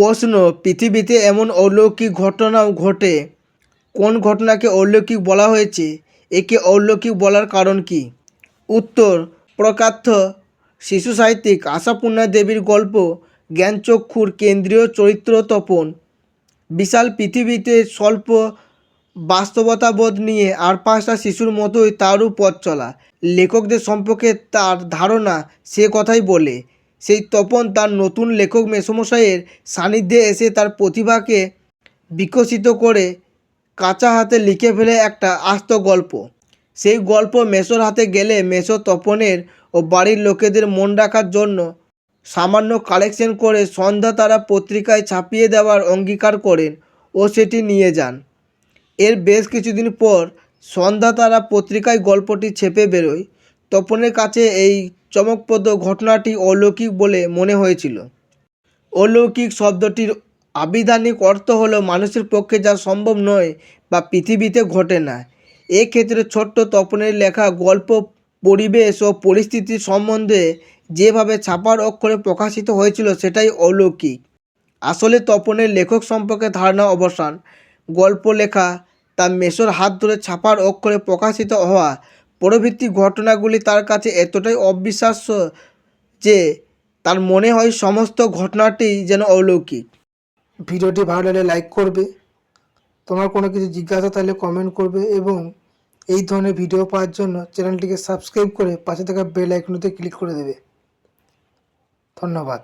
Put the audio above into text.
প্রশ্ন, পৃথিবীতে এমন অলৌকিক ঘটনাও ঘটে। কোন ঘটনাকে অলৌকিক বলা হয়েছে? একে অলৌকিক বলার কারণ কি? উত্তর প্রখ্যাত শিশু সাহিত্যিক আশাপূর্ণা দেবীর গল্প, জ্ঞানচক্ষুর কেন্দ্রীয় চরিত্র তপন। বিশাল পৃথিবীতে স্বল্প বাস্তবতাবোধ নিয়ে আর পাঁচটা শিশুর মতোই তারও পথ চলা। লেখকদের সম্পর্কে তার ধারণা সে কথাই বলে। সেই তপন তার নতুন লেখক মেসমশাইয়ের সান্নিধ্যে এসে তার প্রতিভাকে বিকশিত করে কাঁচা হাতে লিখে ফেলে একটা আস্ত গল্প। সেই গল্প মেসোর হাতে গেলে মেসো তপনের ও বাড়ির লোকেদের মন রাখার জন্য সামান্য কালেকশন করে সন্ধ্যা তারা পত্রিকায় ছাপিয়ে দেওয়ার অঙ্গীকার করেন ও সেটি নিয়ে যান। এর বেশ কিছুদিন পর সন্ধ্যা তারা পত্রিকায় গল্পটি ছেপে বেরোয়। তপনের কাছে এই চমকপ্রদ ঘটনাটি অলৌকিক বলে মনে হয়েছিল। অলৌকিক শব্দটির আবিধানিক অর্থ হলো মানুষের পক্ষে যা সম্ভব নয় বা পৃথিবীতে ঘটে না। এক্ষেত্রে ছোট্ট তপনের লেখা গল্প, পরিবেশ ও পরিস্থিতি সম্বন্ধে যেভাবে ছাপার অক্ষরে প্রকাশিত হয়েছিল সেটাই অলৌকিক। আসলে তপনের লেখক সম্পর্কে ধারণা অবসান। গল্প লেখা তার মেসোর হাত ধরে ছাপার অক্ষরে প্রকাশিত হওয়া পরবর্তী ঘটনাগুলি তার কাছে এতটাই অবিশ্বাস্য যে তার মনে হয় সমস্ত ঘটনাটি যেন অলৌকিক। ভিডিওটি ভালো লাগলে লাইক করবে, তোমার কোনো কিছু জিজ্ঞাসা থাকলে কমেন্ট করবে এবং এই ধরনের ভিডিও পাওয়ার জন্য চ্যানেলটিকে সাবস্ক্রাইব করে পাশে থাকা বেল আইকনতে ক্লিক করে দেবে। ধন্যবাদ।